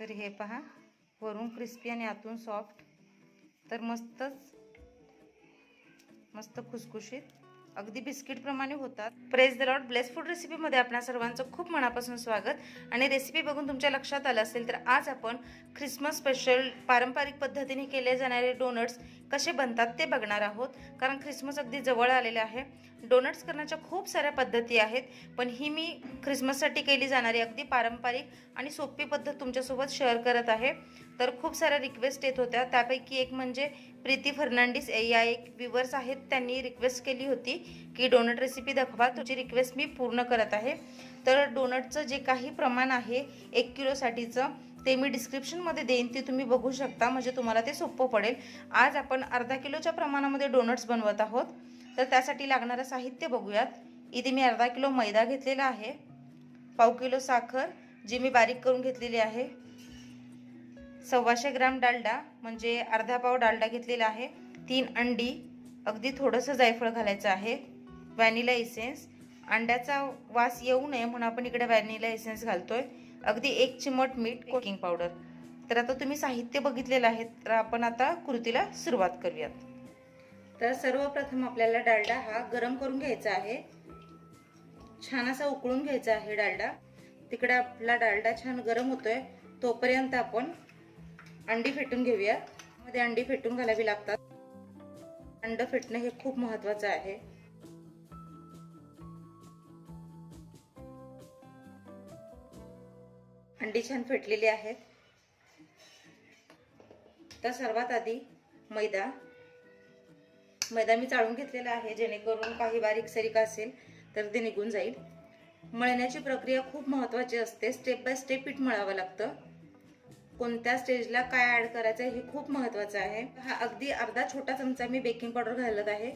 तर हे पहा वरून क्रिस्पी आणि आतून सॉफ्ट तर मस्तच मस्त खुसखुशीत. अगदी बिस्किटप्रमाणे होतात. प्रेस द लॉट ब्लेस फूड रेसिपीमध्ये आपणा सर्वांचं खूप मनापासून स्वागत. आणि रेसिपी बघून तुमच्या लक्षात आलं असेल तर आज आपण ख्रिसमस स्पेशल पारंपरिक पद्धतीने केले जाणारे डोनट्स कसे बनतात ते बघणार आहोत. कारण ख्रिसमस अगदी जवळ आलेले आहे. डोनट्स करण्याच्या खूप साऱ्या पद्धती आहेत. पण ही मी ख्रिसमससाठी केली जाणारी अगदी पारंपरिक आणि सोपी पद्धत तुमच्यासोबत शेअर करत आहे. तर खूप साऱ्या रिक्वेस्ट येत होत्या. त्यापैकी एक म्हणजे प्रीती फर्नांडिस या एक व्ह्युवर्स आहेत त्यांनी रिक्वेस्ट केली होती की डोनट रेसिपी दाखवा. तुझी रिक्वेस्ट मी पूर्ण करत आहे. तर डोनटचं जे काही प्रमाण आहे एक किलोसाठीचं ते मी डिस्क्रिप्शनमध्ये देईन ते तुम्ही बघू शकता. म्हणजे तुम्हाला ते सोपं पडेल. आज आपण अर्धा किलोच्या प्रमाणामध्ये डोनट्स बनवत आहोत. तर त्यासाठी लागणारं साहित्य बघूयात. इथे मी अर्धा किलो मैदा घेतलेला आहे. पाव किलो साखर जी मी बारीक करून घेतलेली आहे. सव्वाशे ग्राम डालडा म्हणजे अर्धा पाव डालडा घेतलेला आहे. तीन अंडी अगदी थोडंसं जायफळ घालायचं आहे. व्हॅनिला इसेन्स अंड्याचा वास येऊ नये म्हणून आपण इकडे व्हॅनिला इसेन्स घालतोय. अगदी एक चिमट मीठ कुकिंग पावडर. तर आता तुम्ही साहित्य बघितलेलं आहे तर आपण आता कृतीला सुरुवात करूयात. तर सर्वप्रथम आपल्याला डालडा हा गरम करून घ्यायचा आहे. छान असा उकळून घ्यायचा आहे डालडा. तिकडे आपला डालडा छान गरम होतोय तोपर्यंत आपण अंडी फेटून घेऊया मध्ये अंडी फेटून घालावी लागतात. अंड फेटणं हे खूप महत्वाचं आहे. अंडी छान फेटलेली आहेत. तर सर्वात आधी मैदा. मैदा मी चाळून घेतलेला आहे जेणेकरून काही बारीक सरिका असेल तर ते निघून जाईल. मळण्याची प्रक्रिया खूप महत्वाची असते. स्टेप बाय स्टेप पीठ मळावं लागतं. कोणत्या स्टेजला काय ऍड करायचं हे खूप महत्वाचं आहे. हा अगदी अर्धा छोटा चमचा मी बेकिंग पावडर घालत आहे.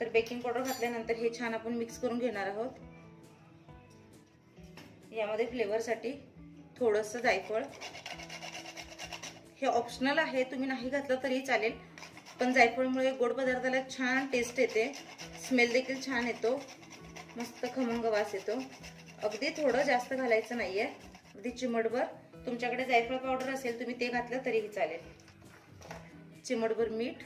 तर बेकिंग पावडर घातल्यानंतर हे छान आपण मिक्स करून घेणार आहोत. यामध्ये फ्लेवरसाठी थोडंसं जायफळ. हे ऑप्शनल आहे तुम्ही नाही घातलं तरी चालेल. पण जायफळमुळे गोड पदार्थाला छान टेस्ट येते. स्मेल देखील छान येतो. मस्त खमंग वास येतो. अगदी थोडं जास्त घालायचं नाही आहे अगदी चिमटभर. तुमच्याकडे जायफळ पावडर असेल तुम्ही ते घातलं तरीही चालेल. चिमटभर मीठ.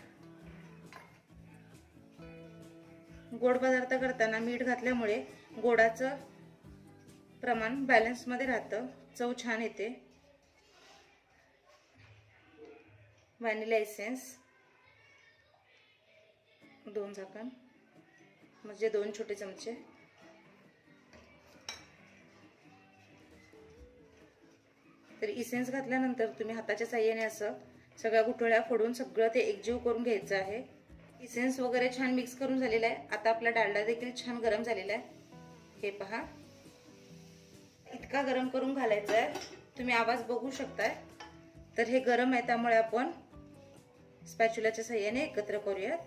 गोड पदार्थ करताना मीठ घातल्यामुळे गोडाचं प्रमाण बॅलन्समध्ये राहतं. चव छान येते. व्हॅनिला एसेन्स दोन झाकण. म्हणजे दोन छोटे चमचे. तर इसेन्स घातल्यानंतर तुम्ही हाताच्या साह्याने असं सगळ्या गुठळ्या फोडून सगळं ते एकजीव करून घ्यायचं आहे. इसेन्स वगैरे छान मिक्स करून झालेला आहे. आता आपला डालडा देखील छान गरम झालेला आहे. हे पहा. इतका गरम करून घालायचा आहे तुम्ही आवाज बघू शकताय. तर हे गरम आहे त्यामुळे आपण स्पॅच्युलाच्या सहाय्याने एकत्र करूयात.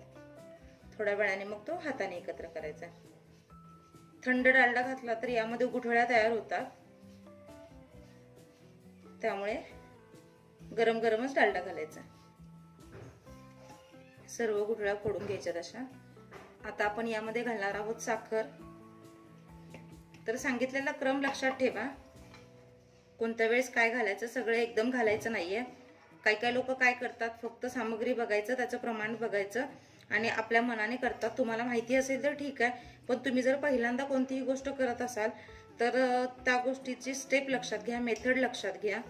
थोड्या वेळाने मग तो हाताने एकत्र करायचा थंड डालडा घातला तर यामध्ये गुठळ्या तयार होतात. त्यामुळे गरम गरमच डालडा घालायचा सर्व गुठळ्या फोडून घ्यायच्यात अशा. आता आपण यामध्ये घालणार आहोत साखर. तर सांगितलेला क्रम लक्षात ठेवा. कोणत्या वेळेस काय घालायचं सगळं एकदम घालायचं नाहीये. काही काही लोक काय करतात फक्त सामग्री बघायचं त्याचं प्रमाण बघायचं आणि आपल्या मनाने करतात. तुम्हाला माहिती असेल तर ठीक आहे पण तुम्ही जर पहिल्यांदा कोणतीही गोष्ट करत असाल तर त्या गोष्टीची स्टेप लक्षात घ्या मेथड लक्षात घ्या.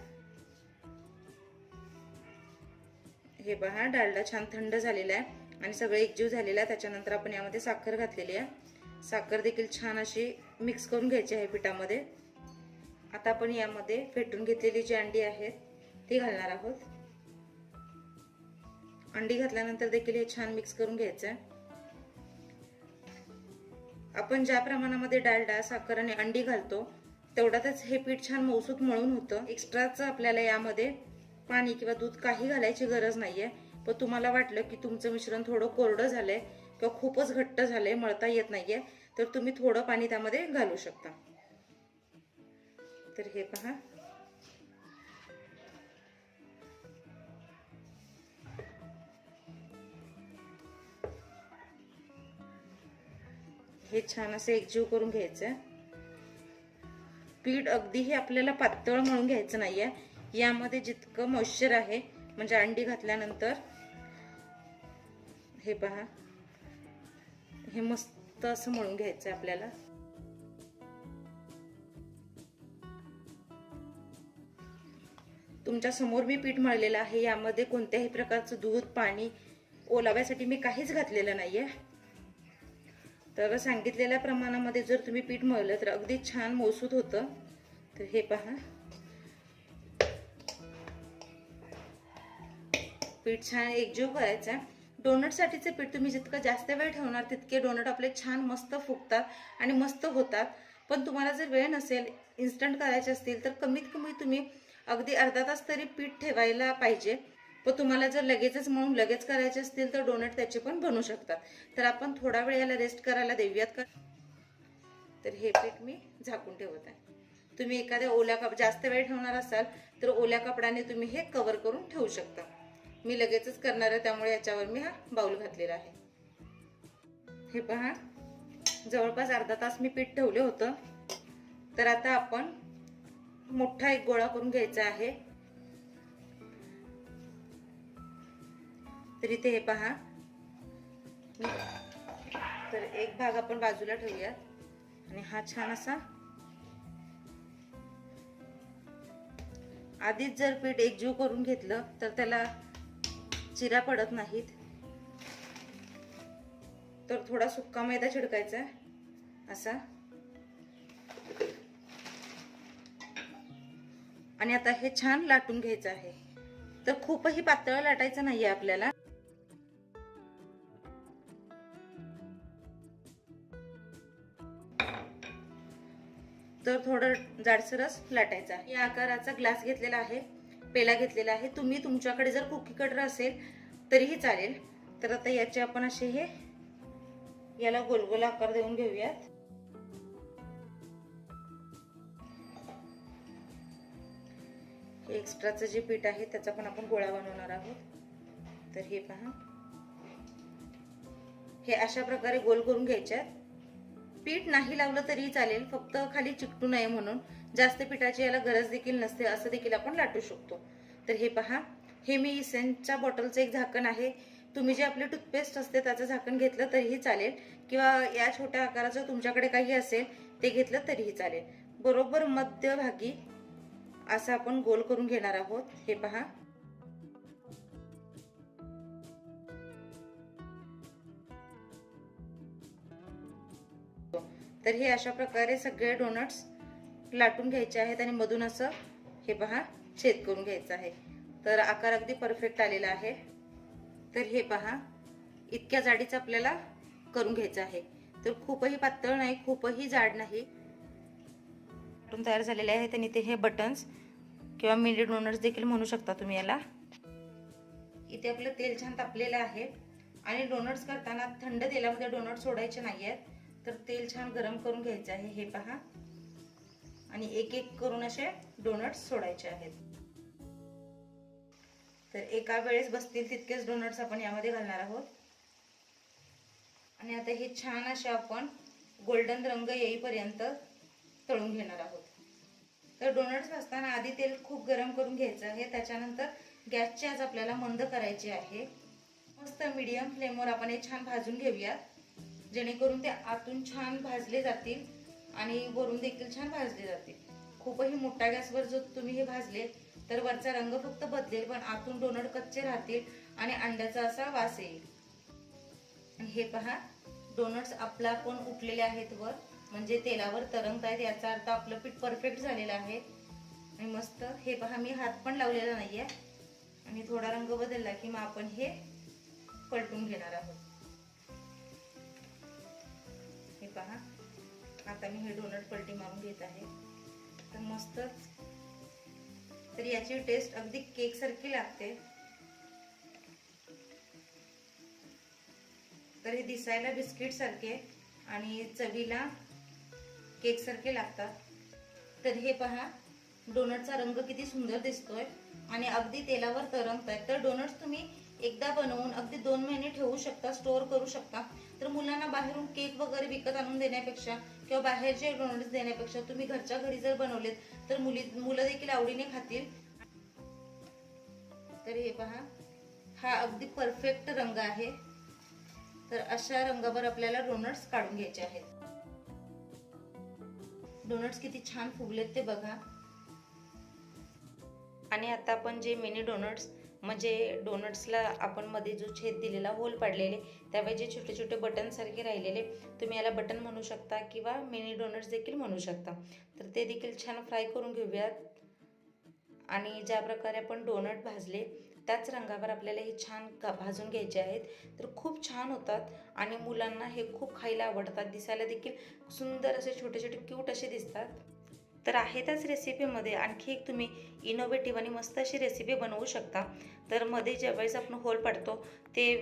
हे पहा डालडा छान थंड झालेला आहे आणि सगळं एकजीव झालेला आहे. त्याच्यानंतर आपण यामध्ये साखर घातलेली आहे. साखर देखील छान अशी मिक्स करून घ्यायची आहे पिठामध्ये. आता आपण यामध्ये फेटून घेतलेली जी अंडी आहेत ती घालणार आहोत. अंडी घातल्यानंतर देखील हे छान मिक्स करून घ्यायचं आहे. आपण ज्या प्रमाणामध्ये डालडा साखर आणि अंडी घालतो तेवढ्यातच हे पीठ छान मौसूत मळून होतं. एक्स्ट्राचं आपल्याला यामध्ये पाणी किंवा दूध काही घालायची गरज नाहीये. पण तुम्हाला वाटलं की तुमचं मिश्रण थोडं कोरडं झालंय किंवा खूपच घट्ट झालंय मळता येत नाहीये. तर तुम्ही थोडं पाणी त्यामध्ये घालू शकता. तर हे पहा. हे छान असं एकजीव करून घ्यायचं पीठ अगदीही आपल्याला पातळ म्हणून घ्यायचं नाहीये. यामध्ये जितकं मॉइश्चर आहे म्हणजे अंडी घातल्यानंतर हे पहा. हे मस्त असं मळून घ्यायचं आहे आपल्याला. तुमच्यासमोर मी पीठ मळलेलं आहे यामध्ये कोणत्याही प्रकारचं दूध पाणी ओलाव्यासाठी मी काहीच घातलेलं नाहीये. तर सांगितलेल्या प्रमाणामध्ये जर तुम्ही पीठ मळलं तर अगदी छान मौसूद होतं. तर हे पहा. पीठ छान एकजीव करायचं डोनटसाठीचे पीठ तुम्ही जितकं जास्त वेळ ठेवणार तितके डोनट आपले छान मस्त फुगतात आणि मस्त होतात. पण तुम्हाला जर वेळ नसेल इन्स्टंट करायचे असतील तर कमीत कमी तुम्ही अगदी अर्धा तास तरी पीठ ठेवायला पाहिजे. पण तुम्हाला जर लगेचच म्हणून लगेच करायचे असतील तर डोनट त्याचे पण बनू शकतात. तर आपण थोडा वेळ याला रेस्ट करायला देऊयात का? तर हे पीठ मी झाकून ठेवत आहे. तुम्ही एखाद्या ओल्या कप जास्त वेळ ठेवणार असाल तर ओल्या कपड्याने तुम्ही हे कव्हर करून ठेवू शकता. मी लगेचच करणार आहे त्यामुळे याच्यावर मी हा बाऊल घातलेला आहे. हे पहा जवळपास अर्धा तास मी पीठ ठेवलं होतं. तर आता आपण मोठा एक गोळा करून घ्यायचा आहे. तर इथे हे पहा. तर एक भाग आपण बाजूला ठेवूयात. आणि हा छान असा आधीच जर पीठ एकजीव करून घेतलं तर त्याला चिरा पडत नाहीत. तर थोडा सुक्का मैदा छिडकायचा असा. आणि आता हे छान लाटून घ्यायचं आहे. तर खूपही पातळ लाटायचं नाहीये आपल्याला. तर थोडं जाडसरच लाटायचा या आकाराचा ग्लास घेतलेला आहे. पेला घेतलेला आहे. तुम्ही तुमच्याकडे जर कुकी कटर असेल तरीही चालेल. तर आता याचे आपण असे हे याला गोलगोल आकार देऊन घेऊयात. एक्स्ट्राचं जे पीठ आहे त्याचा पण आपण गोळा बनवणार आहोत. तर हे पहा. हे अशा प्रकारे गोल करून घ्यायच्यात. पीठ नाही लावलं तरीही चालेल फक्त खाली चिकटू नये म्हणून. जास्त पिठाची याला गरज देखील नसते असं देखील आपण लाटू शकतो. तर हे पहा हे मी इसेनच्या बॉटलचं एक झाकण आहे. तुम्ही जे आपले टूथपेस्ट असते त्याचं झाकण घेतलं तरीही चालेल. किंवा या छोट्या आकाराचं तुमच्याकडे काही असेल ते घेतलं तरीही चालेल. बरोबर मध्यभागी असं आपण गोल करून घेणार आहोत. हे पहा. तर हे अशा प्रकारे सगळे डोनट्स लाटून घ्यायचे आहेत आणि मधून असं हे पहा छेद करून घ्यायचं आहे. तर आकार अगदी परफेक्ट आलेला आहे. तर हे पहा इतक्या जाडीचं आपल्याला करून घ्यायचं आहे. तर खूपही पातळ नाही खूपही जाड नाही. तयार झालेले आहेत आणि ते हे बटन्स किंवा मिनी डोनट्स देखील म्हणू शकता तुम्ही याला. इथे आपलं तेल छान तापलेलं आहे. आणि डोनट्स करताना थंड तेलामध्ये डोनट सोडायचे नाही आहेत तर तेल छान गरम करून घ्यायचं आहे. हे पहा. आणि एक एक करून असे डोनट्स सोडायचे आहेत. तर एका वेळेस बसतील तितकेच डोनट्स आपण यामध्ये घालणार आहोत. आणि आता हे छान असे आपण गोल्डन रंग येईपर्यंत तळून घेणार आहोत. तर डोनट्स असताना आधी तेल खूप गरम करून घ्यायचं आहे. त्याच्यानंतर गॅसची आज आपल्याला मंद करायची आहे. मस्त मीडियम फ्लेमवर आपण हे छान भाजून घेऊयात. जेणेकरून ते आतून छान भाजले जातील. आणि वरून देखील छान भाजले जाते. खूपही मोठ्या गॅसवर जर तुम्ही हे भाजले तर वरचा रंग फक्त बदलेल पण आतून डोनट कच्चे राहतील आणि अंड्याचा असा वास येईल. हे पहा डोनट्स आपला पण उठलेले आहेत वर म्हणजे तेलावर तरंगत आहेत याचा अर्थ आपलं पीठ परफेक्ट झालेलं आहे. आणि मस्त हे पहा मी हात पण लावलेला नाहीये. आणि थोडा रंग बदलला की मग आपण हे पलटून घेणार आहोत. हे पहा आता मी हे डोनट पलटी मारून घेत आहे. तर मस्तच. तर याची टेस्ट अगदी केक सारखी लागते. तर हे दिसायला बिस्किट सारखे आणि चवीला केक सारखे लागतात. तर हे पहा डोनटचा रंग किती सुंदर दिसतोय आणि अगदी तेलावर तरंगत आहे तर डोनट्स तुम्ही एकदा बनवून अगदी दोन महिने ठेवू शकता स्टोअर करू शकता. तर मुलांना बाहेरून केक वगैरे विकत आणून देण्यापेक्षा किंवा बाहेरचे डोनट्स देण्यापेक्षा तुम्ही घरच्या घरी जर बनवलेत तर मुली मुलं देखील आवडीने खातील. तर हे पहा. हा अगदी परफेक्ट रंग आहे. तर अशा रंगावर आपल्याला डोनट्स काढून घ्यायचे आहेत. डोनट्स किती छान फुगलेत ते बघा. आणि आता आपण जे मिनी डोनट्स म्हणजे डोनट्सला आपण मध्ये जो छेद दिलेला होल पाडलेले त्यावेळी जे छोटे छोटे बटनसारखे राहिलेले तुम्ही याला बटन म्हणू शकता किंवा मिनी डोनट्स देखील म्हणू शकता. तर ते देखील छान फ्राय करून घेऊयात. आणि ज्या प्रकारे आपण डोनट भाजले त्याच रंगावर आपल्याला हे छान का भाजून घ्यायचे आहेत. तर खूप छान होतात आणि मुलांना हे खूप खायला आवडतात. दिसायला देखील सुंदर असे छोटे छोटे क्यूट असे दिसतात. तर आहे त्याच रेसिपीमध्ये आणखी एक तुम्ही इनोव्हेटिव्ह आणि मस्त अशी रेसिपी बनवू शकता. तर मध्ये ज्यावेळेस आपण होल पाडतो ते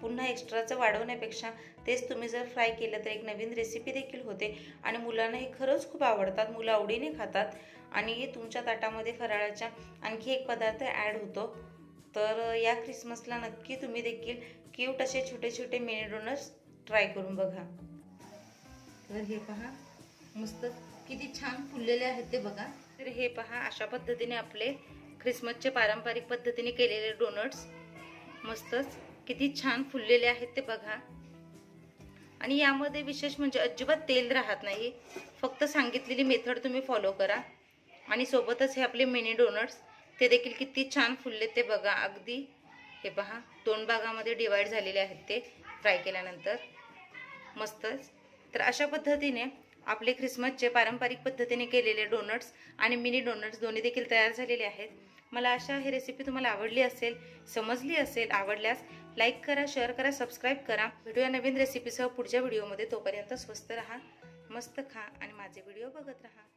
पुन्हा एक्स्ट्राचं वाढवण्यापेक्षा तेच तुम्ही जर फ्राय केलं तर एक नवीन रेसिपी देखील होते. आणि मुलांना हे खरंच खूप आवडतात मुलं आवडीने खातात. आणि तुमच्या ताटामध्ये फराळाच्या आणखी एक पदार्थ ॲड होतो. तर या ख्रिसमसला नक्की तुम्ही देखील क्यूट असे छोटे छोटे मिनी डोनट्स ट्राय करून बघा. तर हे पहा मस्त किती छान फुललेले आहेत ते बघा. तर हे पहा अशा पद्धतीने आपले ख्रिसमसचे पारंपरिक पद्धतीने केलेले डोनट्स. मस्तच किती छान फुललेले आहेत ते बघा. आणि यामध्ये विशेष म्हणजे अजिबात तेल राहत नाही. फक्त सांगितलेली मेथड तुम्ही फॉलो करा. आणि सोबतच हे आपले मिनी डोनट्स ते देखील किती छान फुलले ते बघा. अगदी हे पहा दोन भागामध्ये डिवाईड झालेले आहेत ते. फ्राय केल्यानंतर. मस्तच. तर अशा पद्धतीने आपले ख्रिसमसचे पारंपरिक पद्धतीने केलेले डोनट्स आणि मिनी डोनट्स दोन्ही देखील तयार झालेले आहेत. मला अशा ही रेसिपी तुम्हाला आवडली असेल समजली असेल आवडल्यास लाईक करा शेअर करा सबस्क्राईब करा. भेटूया नवीन रेसिपीसह पुढच्या व्हिडिओमध्ये तोपर्यंत स्वस्त राहा मस्त खा आणि माझे व्हिडिओ बघत राहा.